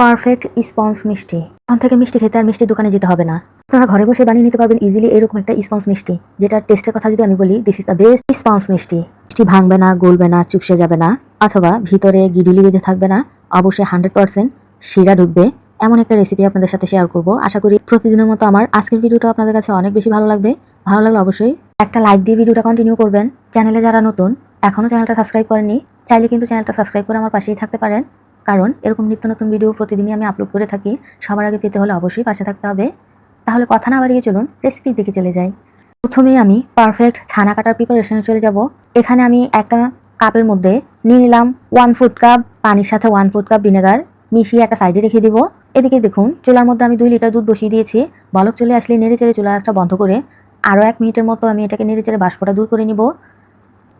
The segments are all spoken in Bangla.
পারফেক্ট স্পঞ্জ মিষ্টি। এখন থেকে মিষ্টি খেতে আর মিষ্টির দোকানে যেতে হবে না। আপনারা ঘরে বসে বানিয়ে নিতে পারবেন ইজিলি এরকম একটা স্পঞ্জ মিষ্টি। যেটার টেস্টের কথা যদি আমি বলি this is the best sponge মিষ্টি। মিষ্টি ভাঙবে না, গলবে না, চুপসে যাবে না, অথবা ভিতরে গিডুলি বেঁধে থাকবে না, অবশ্যই হান্ড্রেড পার্সেন্ট শিরা ঢুকবে। এমন একটা রেসিপি আপনাদের সাথে শেয়ার করব। আশা করি প্রতিদিনের মতো আমার আজকের ভিডিওটা আপনাদের কাছে অনেক বেশি ভালো লাগবে। ভালো লাগলে অবশ্যই একটা লাইক দিয়ে ভিডিওটা কন্টিনিউ করবেন। চ্যানেলে যারা নতুন এখনও চ্যানেলটা সাবস্ক্রাইব করেননি, চাইলে কিন্তু চ্যানেলটা সাবস্ক্রাইব করে আমার পাশেই থাকতে পারেন। কারণ এরকম নিত্য নতুন ভিডিও প্রতিদিনই আমি আপলোড করে থাকি, সবার আগে পেতে হলে অবশ্যই পাশে থাকতে হবে। তাহলে কথা না বাড়িয়ে চলুন রেসিপির দিকে চলে যাই। প্রথমেই আমি পারফেক্ট ছানা কাটার প্রিপারেশনে চলে যাব। এখানে আমি একটা কাপের মধ্যে নিয়ে নিলাম ওয়ান ফুড কাপ পানির সাথে ওয়ান ফুড কাপ ভিনেগার মিশিয়ে একটা সাইডে রেখে দিব। এদিকে দেখুন, চুলার মধ্যে আমি দুই লিটার দুধ বসিয়ে দিয়েছি। বলক চলে আসলে নেড়ে চেড়ে চুলার আঁচটা বন্ধ করে আরও এক মিনিটের মতো আমি এটাকে নেড়ে চেড়ে বাষ্পটা দূর করে নিব।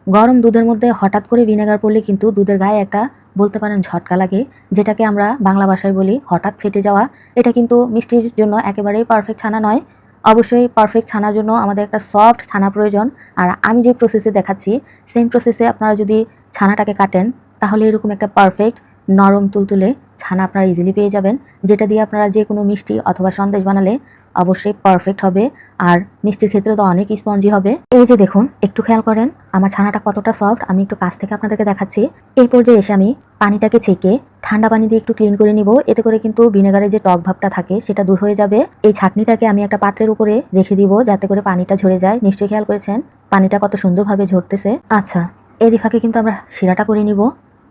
গরম দুধের মধ্যে হঠাৎ করে ভিনেগার পড়লে কিন্তু দুধের গায়ে একটা বলতে পারেন ঝটকা লাগে, যেটাকে আমরা বাংলা ভাষায় বলি হঠাৎ ফেটে যাওয়া। এটা কিন্তু মিষ্টির জন্য একেবারেই পারফেক্ট ছানা নয়। অবশ্যই পারফেক্ট ছানার জন্য আমাদের একটা সফট ছানা প্রয়োজন। আর আমি যে প্রসেসে দেখাচ্ছি সেম প্রসেসে আপনারা যদি ছানাটাকে কাটেন, তাহলে এরকম একটা পারফেক্ট নরম তুলতুলে ছানা আপনারা ইজিলি পেয়ে যাবেন। যেটা দিয়ে আপনারা যে কোনো মিষ্টি অথবা সন্দেশ বানালে অবশ্যই পারফেক্ট হবে। আর মিষ্টির ক্ষেত্রে তো অনেক স্পঞ্জি হবে। এই যে দেখুন, একটু খেয়াল করেন, আমার ছানাটা কতটা সফট আমি একটু কাছ থেকে আপনাদেরকে দেখাচ্ছি। এই পর্যায়ে এসে আমি পানিটাকে ছেঁকে ঠান্ডা পানি দিয়ে একটু ক্লিন করে নিব। এতে করে কিন্তু ভিনেগারের যে টক ভাবটা থাকে, সেটা দূর হয়ে যাবে। এই ছাকনিটাকে আমি একটা পাত্রের উপরে রেখে দিব, যাতে করে পানিটা ঝরে যায়। নিশ্চয়ই খেয়াল করেছেন? পানিটা কত সুন্দরভাবে ঝরতেছে। আচ্ছা এরই ফাঁকে কিন্তু আমরা শিরাটা করে নিব।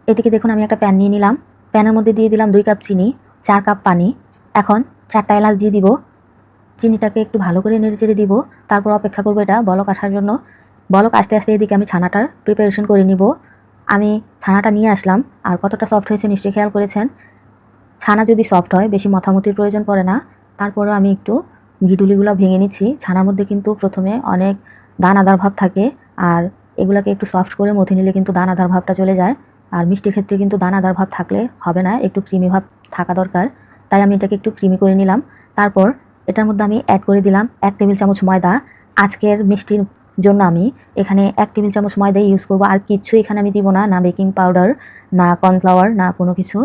এদিকে দেখুন, আমি একটা প্যান নিয়ে নিলাম। প্যানের মধ্যে দিয়ে দিলাম দুই কাপ চিনি, চার কাপ পানি। এখন চারটা এলাচ দিয়ে দিব। চিনিটাকে একটু ভালো করে নেড়ে চেড়ে দিব। তারপর অপেক্ষা করব এটা বলক আসার জন্য। বলক আসতে আসতে এদিকে আমি ছানাটার প্রিপারেশন করে নিব। আমি ছানাটা নিয়ে আসলাম। আর কতটা সফট হয়েছে নিশ্চয়ই খেয়াল করেছেন? ছানা যদি সফট হয়, বেশি মথামতির প্রয়োজন পড়ে না। তারপরও আমি একটু গিডুলিগুলো ভেঙে নিচ্ছি। ছানার মধ্যে কিন্তু প্রথমে অনেক দানাদার ভাব থাকে। আর এগুলাকে একটু সফট করে মথে নিলে কিন্তু দানাদার ভাবটা চলে যায়। আর মিষ্টির ক্ষেত্রে কিন্তু দানাদার ভাব থাকলে হবে না। একটু ক্রিমি ভাব থাকা দরকার। তাই আমি এটাকে একটু ক্রিমি করে নিলাম। তারপর এটার মধ্যে আমি অ্যাড করে দিলাম এক টেবিল চামচ ময়দা। আজকের মিষ্টির জন্য আমি এখানে এক টেবিল চামচ ময়দাই ইউজ করব। আর কিচ্ছু এখানে আমি দিব না না বেকিং পাউডার না কর্নফ্লাওয়ার না কোনো কিছু।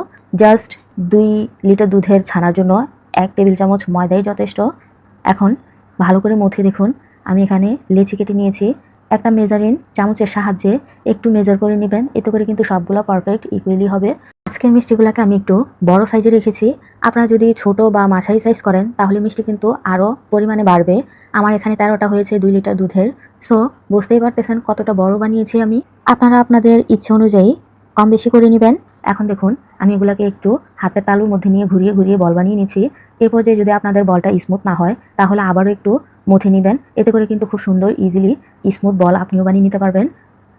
জাস্ট দুই লিটার দুধের ছানার জন্য এক টেবিল চামচ ময়দাই যথেষ্ট। এখন ভালো করে মথে দেখুন, আমি এখানে লেচি কেটে নিয়েছি। একটা মেজারিন চামচের সাহায্যে একটু মেজার করে নেবেন। এতে করে কিন্তু সবগুলো পারফেক্ট ইকুয়ালি হবে। আজকের মিষ্টিগুলোকে আমি একটু বড় সাইজে রেখেছি। আপনারা যদি ছোট বা মাঝারি সাইজ করেন, তাহলে মিষ্টি কিন্তু আরও পরিমাণে বাড়বে। আমার এখানে তেরোটা হয়েছে, দুই লিটার দুধের। সো বুঝতেই পারতেছেন কতটা বড় বানিয়েছি আমি। আপনারা আপনাদের ইচ্ছে অনুযায়ী কম বেশি করে নেবেন। এখন দেখুন, আমি এগুলোকে একটু হাতের তালুর মধ্যে নিয়ে ঘুরিয়ে ঘুরিয়ে বল বানিয়ে নিচ্ছি। এ পর্যায়ে যদি আপনাদের বলটা স্মুথ না হয়, তাহলে আবারও একটু মথে নেবেন। এতে করে কিন্তু খুব সুন্দর ইজিলি স্মুথ বল আপনিও বানিয়ে নিতে পারবেন।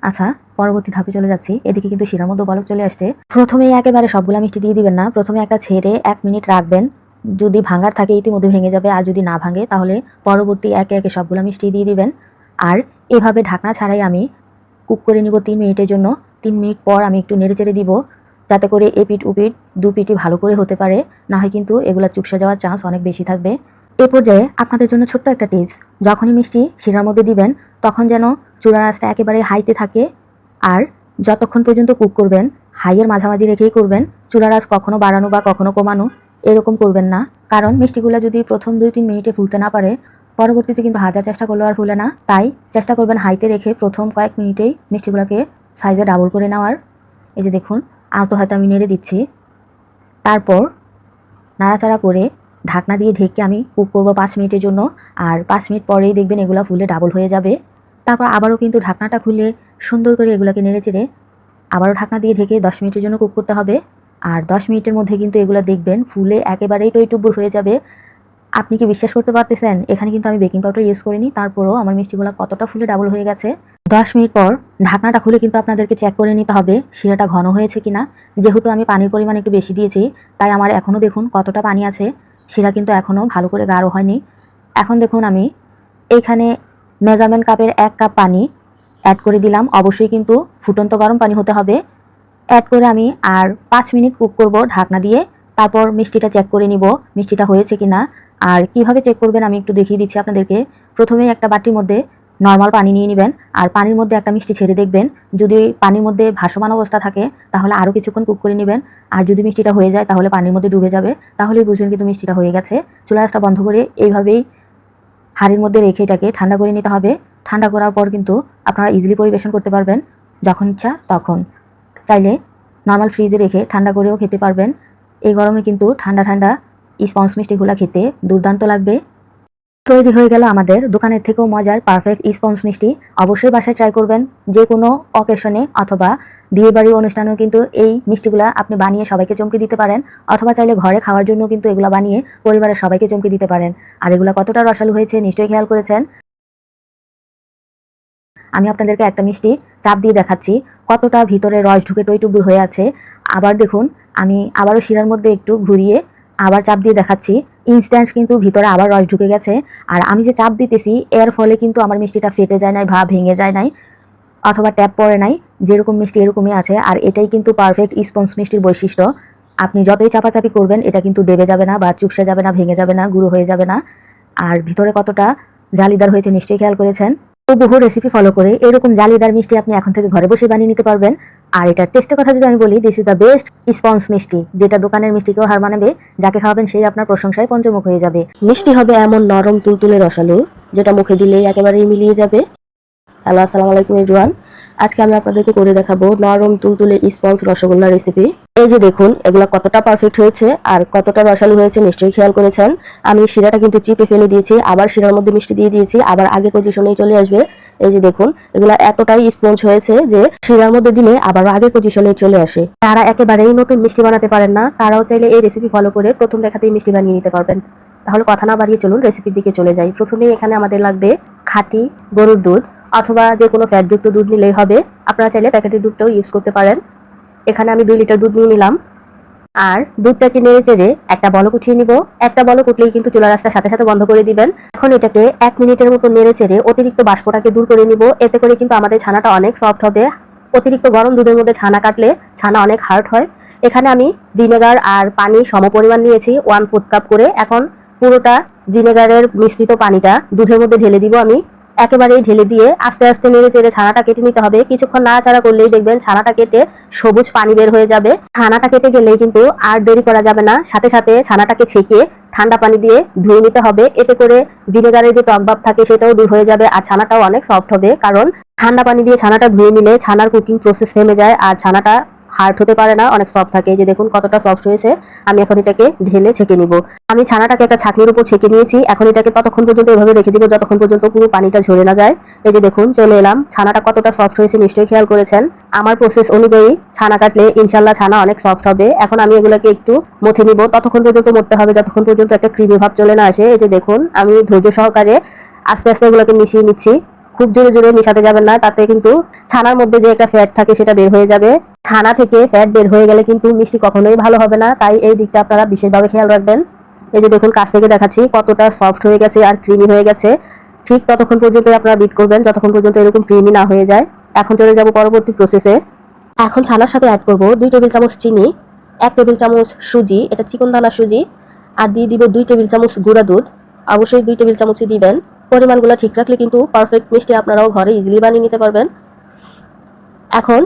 আচ্ছা পরবর্তী ধাপে চলে যাচ্ছি। এদিকে কিন্তু শিরার মধ্যে বলক চলে আসছে। প্রথমেই একেবারে সবগুলো মিষ্টি দিয়ে দিবেন না। প্রথমে একটা ছেড়ে এক মিনিট রাখবেন। যদি ভাঙার থাকে ইতিমধ্যে ভেঙে যাবে, আর যদি না ভাঙে, তাহলে পরবর্তী একে একে সবগুলো মিষ্টি দিয়ে দিবেন। আর এভাবে ঢাকনা ছাড়াই আমি কুক করে নিব তিন মিনিটের জন্য। তিন মিনিট পর আমি একটু নেড়ে চেড়ে দিব। যাতে করে এ পিঠ উপিঠ দু পিঠই ভালো করে হতে পারে, না হয় কিন্তু এগুলা চুপসে যাওয়ার চান্স অনেক বেশি থাকবে। এ পর্যায়ে আপনাদের জন্য ছোট্ট একটা টিপস যখনই মিষ্টি শিরার মধ্যে দিবেন, তখন যেন চূড়ার আঁচটা একেবারে হাইতে থাকে আর যতক্ষণ পর্যন্ত কুক করবেন হাইয়ের মাঝামাঝি রেখেই করবেন চূড়ার আঁচ কখনো বাড়ানো বা কখনো কমানো এরকম করবেন না। কারণ মিষ্টিগুলো যদি প্রথম দুই তিন মিনিটে ফুলতে না পারে, পরবর্তীতে কিন্তু হাজার চেষ্টা করলেও আর ফুলে না। তাই চেষ্টা করবেন হাইতে রেখে প্রথম কয়েক মিনিটেই মিষ্টিগুলোকে সাইজে ডাবল করে নেওয়ার। এই যে দেখুন আলতো হাতে আমি নেড়ে দিচ্ছি। তারপর নাড়াচাড়া করে ঢাকনা দিয়ে ঢেকে আমি কুক করব পাঁচ মিনিটের জন্য। আর পাঁচ মিনিট পরেই দেখবেন এগুলো ফুলে ডাবল হয়ে যাবে। তারপর আবারও কিন্তু ঢাকনাটা খুলে সুন্দর করে এগুলোকে নেড়ে চেড়ে আবারও ঢাকনা দিয়ে ঢেকে দশ মিনিটের জন্য কুক করতে হবে। আর দশ মিনিটের মধ্যে কিন্তু এগুলো দেখবেন ফুলে একেবারেই টইটুব্বুর হয়ে যাবে। আপনি কি বিশ্বাস করতে পারতেছেন? এখানে কিন্তু আমি বেকিং পাউডার ইউজ করিনি। তারপরও আমার মিষ্টিগুলো কতটা ফুলে ডাবল হয়ে গেছে। দশ মিনিট পর ঢাকনাটা খুলে কিন্তু আপনাদেরকে চেক করে নিতে হবে, শিরাটা ঘন হয়েছে কিনা। যেহেতু আমি পানির পরিমাণ একটু বেশি দিয়েছি, তাই আমার এখনও দেখুন কতটা পানি আছে। শিরা কিন্তু এখনও ভালো করে গাঢ় হয়নি। এখন দেখুন আমি এইখানে মেজারমেন্ট কাপের এক কাপ পানি অ্যাড করে দিলাম। অবশ্যই কিন্তু ফুটন্ত গরম পানি হতে হবে। অ্যাড করে আমি আর পাঁচ মিনিট কুক করব ঢাকনা দিয়ে। তারপর মিষ্টিটা চেক করে নিব মিষ্টিটা হয়েছে কিনা। আর কীভাবে চেক করবেন আমি একটু দেখিয়ে দিচ্ছি আপনাদেরকে। প্রথমেই একটা বাটির মধ্যে নর্মাল পানি নিয়ে নেবেন, আর পানির মধ্যে একটা মিষ্টি ছেড়ে দেখবেন। যদি পানির মধ্যে ভাসমান অবস্থা থাকে, তাহলে আরও কিছুক্ষণ কুক করে নেবেন। আর যদি মিষ্টিটা হয়ে যায়, তাহলে পানির মধ্যে ডুবে যাবে। তাহলেই বুঝবেন কিন্তু মিষ্টিটা হয়ে গেছে। চুলা রাসটা বন্ধ করে এইভাবেই হাঁড়ির মধ্যে রেখে এটাকে ঠান্ডা করে নিতে হবে। ঠান্ডা করার পর কিন্তু আপনারা ইজিলি পরিবেশন করতে পারবেন, যখন ইচ্ছা তখন। চাইলে নর্মাল ফ্রিজে রেখে ঠান্ডা করেও খেতে পারবেন। এই গরমে কিন্তু ঠান্ডা ঠান্ডা স্পঞ্জ মিষ্টিগুলো খেতে দুর্দান্ত লাগবে। তৈরি হয়ে গেল আমাদের। দোকানের থেকেও মজার পারফেক্ট স্পঞ্জ মিষ্টি অবশ্যই বাসায় ট্রাই করবেন। যে কোনো অকেশনে অথবা বিয়ে বাড়ির অনুষ্ঠানেও কিন্তু এই মিষ্টিগুলা আপনি বানিয়ে সবাইকে চমকে দিতে পারেন অথবা চাইলে ঘরে খাওয়ার জন্য কিন্তু এগুলো বানিয়ে পরিবারের সবাইকে চমকে দিতে পারেন। আর এগুলা কতটা রসালো হয়েছে নিশ্চয়ই খেয়াল করেছেন? আমি আপনাদেরকে একটা মিষ্টি চাপ দিয়ে দেখাচ্ছি। কতটা ভিতরে রস ঢুকে টইটুবুর হয়ে আছে। আবার দেখুন, আমি আবারও শিরার মধ্যে একটু ঘুরিয়ে আবার চাপ দিয়ে দেখাচ্ছি। ইনস্ট্যান্ট কিন্তু ভিতরে আবার রস ঢুকে গেছে। আর আমি যে চাপ দিতেছি, এর ফলে কিন্তু আমার মিষ্টিটা ফেটে যায় নাই ভা ভেঙে যায় নাই অথবা ট্যাপ পড়ে নাই, যেরকম মিষ্টি এরকমই আছে। আর এটাই কিন্তু পারফেক্ট স্পঞ্জ মিষ্টির বৈশিষ্ট্য। আপনি যতই চাপাচাপি করবেন, এটা কিন্তু ডেবে যাবে না বা চুপসে যাবে না, ভেঙে যাবে না, গুঁড়ো হয়ে যাবে না। আর ভিতরে কতটা জালিদার হয়েছে, নিশ্চয়ই খেয়াল করেছেন। তো বহু রেসিপি ফলো করে এরকম জালিদার মিষ্টি আপনি এখন থেকে ঘরে বসে বানিয়ে নিতে পারবেন। আর এটার টেস্টের কথা যদি আমি বলি this is the best sponge মিষ্টি, যেটা দোকানের মিষ্টিকেও হার মানাবে, যাকে খাওয়াবেন সেই আপনার প্রশংসায় পঞ্চমুখ হয়ে যাবে। মিষ্টি হবে এমন নরম তুলতুলে রসালো, যেটা মুখে দিলেই একেবারেই মিলিয়ে যাবে। হ্যালো, আসসালামু আলাইকুম এভরিওয়ান আজকে আমি আপনাদেরকে করে দেখাবো নরম তুলতুলে স্পঞ্জ রসগোল্লা রেসিপি এই যে দেখুন, এগুলা কতটা পারফেক্ট হয়েছে আর কতটা রসালো হয়েছে নিশ্চয়ই খেয়াল করেছেন। আমি শিরাটা কিন্তু চিপে ফেলে দিয়েছি, আবার শিরার মধ্যে মিষ্টি দিয়ে দিয়েছি, আবার আগে পজিশনেই চলে আসবে। এই যে দেখুন, এগুলা এতটাই স্পঞ্জ হয়েছে যে শিরার মধ্যে দিলে আবার আগের পজিশনে চলে আসে। তারা একেবারেই নতুন মিষ্টি বানাতে পারেন না, তারাও চাইলে এই রেসিপি ফলো করে প্রথম দেখাতেই মিষ্টি বানিয়ে নিতে পারবেন। তাহলে কথা না বাড়িয়ে চলুন রেসিপির দিকে চলে যাই। প্রথমেই এখানে আমাদের লাগবে খাঁটি গরুর দুধ, অথবা যে কোনো ফ্যাটযুক্ত দুধ নিলেই হবে। আপনারা চাইলে প্যাকেটের দুধটাও ইউজ করতে পারেন। এখানে আমি দুই লিটার দুধ নিয়ে নিলাম। আর দুধটাকে নেড়ে চেড়ে একটা বলক উঠিয়ে নিব। একটা বলক উঠলেই কিন্তু চুলা রাস্তার সাথে সাথে বন্ধ করে দিবেন। এখন এটাকে এক মিনিটের মতো নেড়ে চেড়ে অতিরিক্ত বাষ্পটাকে দূর করে নিব। এতে করে কিন্তু আমাদের ছানাটা অনেক সফট হবে। অতিরিক্ত গরম দুধের মধ্যে ছানা কাটলে ছানা অনেক হার্ড হয়। এখানে আমি ভিনেগার আর পানি সমপরিমাণ নিয়েছি ওয়ান ফুট কাপ করে। এখন পুরোটা ভিনেগারের মিশ্রিত পানিটা দুধের মধ্যে ঢেলে দিব আমি। একেবারেই ঢেলে দিয়ে আস্তে আস্তে নেড়ে চেড়ে ছানাটা কেটে নিতে হবে। কিছুক্ষণ নাড়াচাড়া করলেই দেখবেন ছানাটা কেটে সবুজ পানি বের হয়ে যাবে। ছানাটা কেটে গেলেই কিন্তু আর দেরি করা যাবে না। সাথে সাথে ছানাটাকে ছেঁকে ঠান্ডা পানি দিয়ে ধুয়ে নিতে হবে। এতে করে ভিনেগারের যে টকভাব থাকে সেটাও দূর হয়ে যাবে আর ছানাটাও অনেক সফট হবে। কারণ ঠান্ডা পানি দিয়ে ছানাটা ধুয়ে নিলে ছানার কুকিং প্রসেস থেমে যায় আর ছানাটা হার্ড হতে পারে না, অনেক সফট থাকে। যে দেখুন কতটা সফট হয়েছে, আমি এখন এটাকে ঢেলে ছেঁকে নিব। আমি ছানাটাকে একটা ছাকনির উপর ছেঁকে নিয়েছি, এখন এটাকে ততক্ষণ পর্যন্ত এভাবে রেখে দিব, যতক্ষণ পর্যন্ত পুরো পানিটা ঝরে না যায়। এই যে দেখুন, চলে এলাম। ছানাটা কতটা সফট হয়েছে নিশ্চয়ই খেয়াল করেছেন। আমার প্রসেস অনুযায়ী ছানা কাটলে ইনশাল্লাহ ছানা অনেক সফট হবে। এখন আমি এগুলোকে একটু মথে নিব। ততক্ষণ পর্যন্ত মরতে হবে, যতক্ষণ পর্যন্ত একটা ক্রিমি ভাব চলে না আসে। এই যে দেখুন, আমি ধৈর্য সহকারে আস্তে আস্তে এগুলোকে মিশিয়ে নিচ্ছি। খুব জোরে জোরে মিশাতে যাবেন না, তাতে কিন্তু ছানার মধ্যে যে একটা ফ্যাট থাকে সেটা বের হয়ে যাবে। ছানা থেকে ফ্যাট বের হয়ে গেলে কিন্তু মিষ্টি কখনোই ভালো হবে না, তাই এই দিকটা আপনারা বিশেষভাবে খেয়াল রাখবেন। এই যে দেখুন, কাছ থেকে দেখাচ্ছি কতটা সফট হয়ে গেছে আর ক্রিমি হয়ে গেছে। ঠিক ততক্ষণ পর্যন্ত আপনারা বিট করবেন, যতক্ষণ পর্যন্ত এরকম ক্রিমি না হয়ে যায়। এখন চলে যাব পরবর্তী প্রসেসে এখন ছানার সাথে অ্যাড করব দুই টেবিল চামচ চিনি, এক টেবিল চামচ সুজি, এটা চিকন দানা সুজি, আর দিয়ে দিব দুই টেবিল চামচ গুঁড়া দুধ। অবশ্যই দুই টেবিল চামচই দিবেন। পরিমাণগুলো ঠিক রাখলে কিন্তু পারফেক্ট মিষ্টি আপনারাও ঘরে ইজিলি বানিয়ে নিতে পারবেন। এখন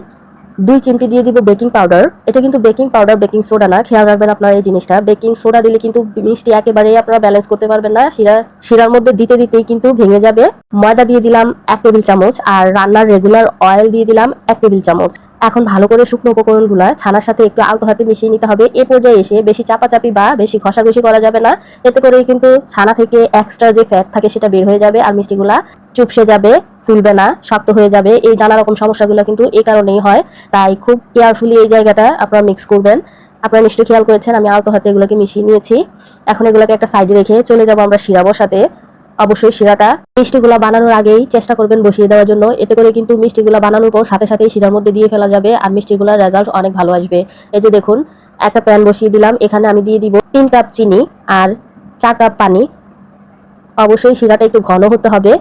দুই চিমটি দিয়ে দিব বেকিং পাউডার। এটা কিন্তু বেকিং পাউডার, বেকিং সোডা না। খেয়াল রাখবেন আপনারা এই জিনিসটা। বেকিং সোডা দিলে কিন্তু মিষ্টি একেবারেই আপনারা ব্যালেন্স করতে পারবেন না। শিরা, শিরার মধ্যে দিতে দিতেই কিন্তু ভেঙে যাবে। ময়দা দিয়ে দিলাম এক টেবিল চামচ আর রান্নার রেগুলার অয়েল দিয়ে দিলাম এক টেবিল চামচ। এখন ভালো করে শুকনো উপকরণগুলো ছানার সাথে একটু আলতো হাতে মিশিয়ে নিতে হবে। এ পর্যায়ে এসে বেশি চাপাচাপি বা বেশি ঘষাঘষি করা যাবে না। এতে করে কিন্তু ছানা থেকে এক্সট্রা যে ফ্যাট থাকে সেটা বের হয়ে যাবে আর মিষ্টিগুলা চুপসে যাবে। ফুলবে না, শক্ত হয়ে যাবে। এই নানা রকম সমস্যাগুলো কিন্তু এই কারণেই হয়। তাই খুব কেয়ারফুলি এই জায়গাটা আপনারা মিক্স করবেন। আপনারা নিশ্চয়ই খেয়াল করেছেন, আমি আলতো হাতে এগুলোকে মিশিয়ে নিয়েছি। এখন এগুলোকে একটা সাইডে রেখে চলে যাব আমরা শিরা বসাতে। অবশ্যই শিরাটা মিষ্টিগুলো বানানোর আগেই চেষ্টা করবেন বসিয়ে দেওয়ার জন্য। এতে করে কিন্তু মিষ্টিগুলো বানানোর পর সাথে সাথেই শিরার মধ্যে দিয়ে ফেলা যাবে আর মিষ্টিগুলোর রেজাল্ট অনেক ভালো আসবে। এই যে দেখুন, একটা প্যান বসিয়ে দিলাম। এখানে আমি দিয়ে দিব তিন কাপ চিনি আর চার কাপ পানি। অবশ্যই শিরাটা একটু ঘন হতে হবে।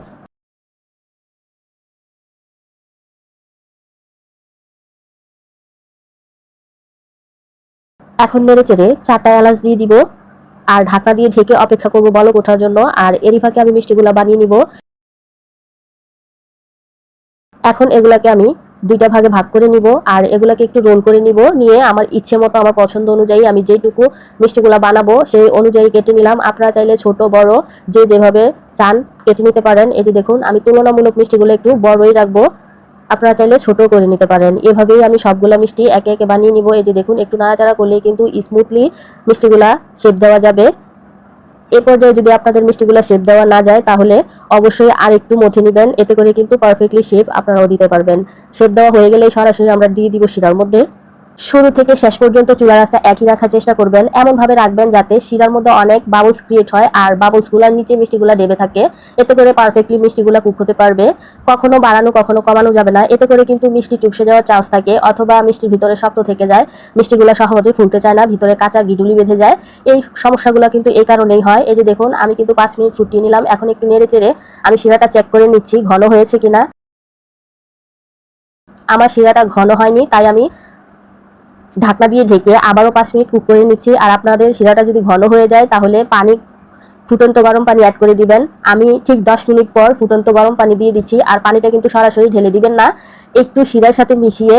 এখন নেড়ে চেড়ে চারটা এলাচ দিয়ে দিব, আর ঢাকা দিয়ে ঢেকে অপেক্ষা করব বলক ওঠার জন্য, আর এরই ফাঁকে আমি মিষ্টিগুলো বানিয়ে নিব। এখন এগুলাকে আমি দুইটা ভাগে ভাগ করে নিব, আর এগুলাকে একটু রোল করে নিব, নিয়ে আমার ইচ্ছে মতো, আমার পছন্দ অনুযায়ী আমি যেটুকু মিষ্টিগুলা বানাবো সেই অনুযায়ী কেটে নিলাম। আপনারা চাইলে ছোট, বড়, যে যেভাবে চান কেটে নিতে পারেন। যে দেখুন, আমি তুলনামূলক মিষ্টিগুলো একটু বড়ই রাখব। আপনারা চাইলে ছোট করে নিতে পারেন। এভাবেই আমি সবগুলা মিষ্টি একে একে বানিয়ে নিব। এই যে দেখুন, একটু নাড়াচাড়া করলেই কিন্তু স্মুথলি মিষ্টিগুলা শেপ দেওয়া যাবে। এ পর্যায়ে যদি আপনাদের মিষ্টিগুলো শেপ দেওয়া না যায়, তাহলে অবশ্যই আর একটু মথে নেবেন। এতে করে কিন্তু পারফেক্টলি শেপ আপনারাও দিতে পারবেন। শেপ দেওয়া হয়ে গেলে সরাসরি আমরা দিয়ে দিব শিরার মধ্যে। শুরু থেকে শেষ পর্যন্ত চুলা রাসটা একই রাখার চেষ্টা করবেন এমন ভাবে রাখবেন যাতে শিরার মধ্যে অনেক বাবলস ক্রিয়েট হয় আর বাবলসগুলার নিচে মিষ্টিগুলা ডেবে থাকে। এতে করে পারফেক্টলি মিষ্টিগুলা কুক হতে পারবে। কখনো বাড়ানো, কখনো কমানো যাবে না। এতে করে কিন্তু মিষ্টি চুপসে যাওয়ার চান্স থাকে অথবা মিষ্টির ভিতরে শক্ত থেকে যায়। মিষ্টিগুলো সহজে ফুলতে চায় না, ভিতরে কাঁচা গিডুলি বেঁধে যায়। এই সমস্যাগুলো কিন্তু এই কারণেই হয়। এই যে দেখুন, আমি কিন্তু পাঁচ মিনিট ছুটিয়ে নিলাম। এখন একটু নেড়ে চেড়ে আমি শিরাটা চেক করে নিচ্ছি, ঘন হয়েছে কিনা। আমার শিরাটা ঘন হয়নি, তাই আমি ঢাকনা দিয়ে ঢেকে আবারও পাঁচ মিনিট কুক করে নিচ্ছি। আর আপনাদের শিরাটা যদি ঘন হয়ে যায়, তাহলে পানি, ফুটন্ত গরম পানি অ্যাড করে দিবেন। আমি ঠিক দশ মিনিট পর ফুটন্ত গরম পানি দিয়ে দিচ্ছি, আর পানিটা কিন্তু সরাসরি ঢেলে দিবেন না। একটু শিরার সাথে মিশিয়ে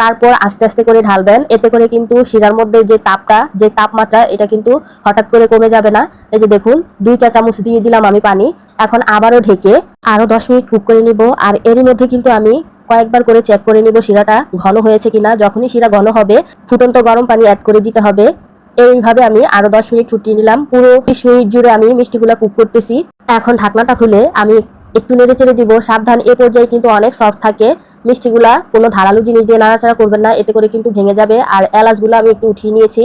তারপর আস্তে আস্তে করে ঢালবেন। এতে করে কিন্তু শিরার মধ্যে যে তাপটা, যে তাপমাত্রা, এটা কিন্তু হঠাৎ করে কমে যাবে না। এই যে দেখুন, দুই চা চামচ দিয়ে দিলাম আমি পানি। এখন আবারও ঢেকে আরও দশ মিনিট কুক করে নিব। আর এরই মধ্যে কিন্তু আমি কয়েকবার করে চেক করে নিব শিরাটা ঘন হয়েছে কিনা। যখনই শিরা ঘন হবে, ফুটন্ত গরম পানি অ্যাড করে দিতে হবে। এইভাবে আমি আরও দশ মিনিট ফুটিয়ে নিলাম। পুরো বিশ মিনিট জুড়ে আমি মিষ্টিগুলা কুক করতেছি। এখন ঢাকনাটা খুলে আমি একটু নেড়ে চেড়ে দিব। সাবধান, এ পর্যায়ে কিন্তু অনেক সফট থাকে। মিষ্টিগুলা কোনো ধারালো জিনিস দিয়ে নাড়াচাড়া করবেন না, এতে করে কিন্তু ভেঙে যাবে। আর এলাচগুলো আমি একটু উঠিয়ে নিয়েছি।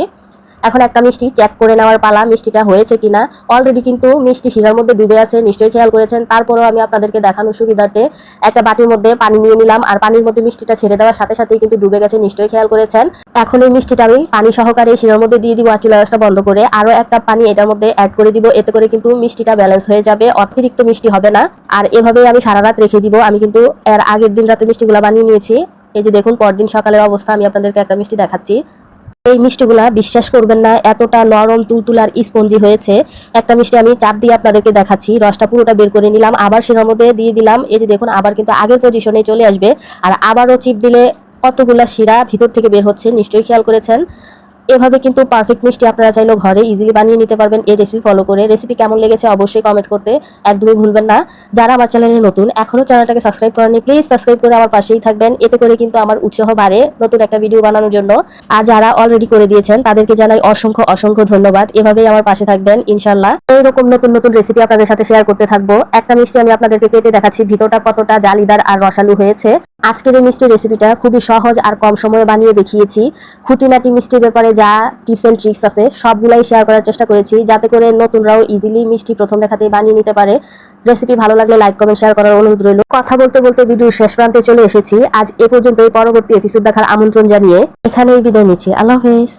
এখন একটা মিষ্টি চেক করে নেওয়ার পালা, মিষ্টিটা হয়েছে কিনা। অলরেডি কিন্তু মিষ্টি শিরার মধ্যে ডুবে আছে, নিশ্চয়ই খেয়াল করেছেন। তারপরেও আমি আপনাদেরকে দেখানোর সুবিধার্থে একটা বাটির মধ্যে পানি নিয়ে নিলাম, আর পানির মধ্যে মিষ্টিটা ছেড়ে দেওয়ার সাথে সাথেই কিন্তু ডুবে গেছে, নিশ্চয়ই খেয়াল করেছেন। এখন এই মিষ্টিটা আমি পানি সহকারে শিরার মধ্যে দিয়ে দিব, আর চুলা রাসটা বন্ধ করে আরও এক কাপ পানি এটার মধ্যে অ্যাড করে দিব। এতে করে কিন্তু মিষ্টিটা ব্যালেন্স হয়ে যাবে, অতিরিক্ত মিষ্টি হবে না। আর এভাবেই আমি সারা রাত রেখে দিব। আমি কিন্তু এর আগের দিন রাতে মিষ্টিগুলো বানিয়ে নিয়েছি। এই যে দেখুন, পরদিন সকালের অবস্থা, আমি আপনাদেরকে একটা মিষ্টি দেখাচ্ছি। এই মিষ্টিগুলা বিশ্বাস করবেন না, এতটা নরম তুলতুলার স্পঞ্জি হয়েছে। একটা মিষ্টি আমি চাপ দিয়ে আপনাদেরকে দেখাচ্ছি। রসটা পুরোটা বের করে নিলাম, আবার সেটার মধ্যে দিয়ে দিলাম। এই যে দেখুন, আবার কিন্তু আগের পজিশনে চলে আসবে। আর আবারও চিপ দিলে কতগুলা শিরা ভিতর থেকে বের হচ্ছে, নিশ্চয়ই খেয়াল করেছেন। এভাবে কিন্তু পারফেক্ট মিষ্টি আপনারা চাইলেও ঘরে ইজিলি বানিয়ে নিতে পারবেন। এই রেসিপি ফলো করে। রেসিপি কেমন লেগেছে অবশ্যই কমেন্ট করতে একদমই ভুলবেন না। যারা আমার চ্যানেলে নতুন, এখনও চ্যানেলটাকে সাবস্ক্রাইব করেনি প্লিজ সাবস্ক্রাইব করে আমার পাশেই থাকবেন। এতে করে কিন্তু আমার উৎসাহ বাড়ে নতুন একটা ভিডিও বানানোর জন্য। আর যারা অলরেডি করে দিয়েছেন, তাদেরকে জানাই অসংখ্য অসংখ্য ধন্যবাদ। এভাবেই আমার পাশে থাকবেন ইনশাল্লাহ এইরকম নতুন নতুন রেসিপি আপনাদের সাথে শেয়ার করতে থাকব। একটা মিষ্টি আমি আপনাদেরকে কেটে দেখাচ্ছি, ভিতরটা কতটা জালিদার আর রসালু হয়েছে। আজকের এই মিষ্টির রেসিপিটা খুবই সহজ আর কম সময়ে বানিয়ে দেখিয়েছি। খুঁটিনাটি মিষ্টির ব্যাপারে যা টিপস অ্যান্ড ট্রিক্স আছে, সবগুলাই শেয়ার করার চেষ্টা করেছি যাতে করে নতুনরাও ইজিলি মিষ্টি প্রথম দেখাতেই বানিয়ে নিতে পারে। রেসিপি ভালো লাগলে লাইক কমেন্ট শেয়ার করার অনুরোধ রইল। কথা বলতে বলতে ভিডিওর শেষ প্রান্তে চলে এসেছি। আজ এ পর্যন্ত পরবর্তী এপিসোড দেখার আমন্ত্রণ জানিয়ে এখানেই বিদায় নিচ্ছি। আল্লাহ হাফেজ।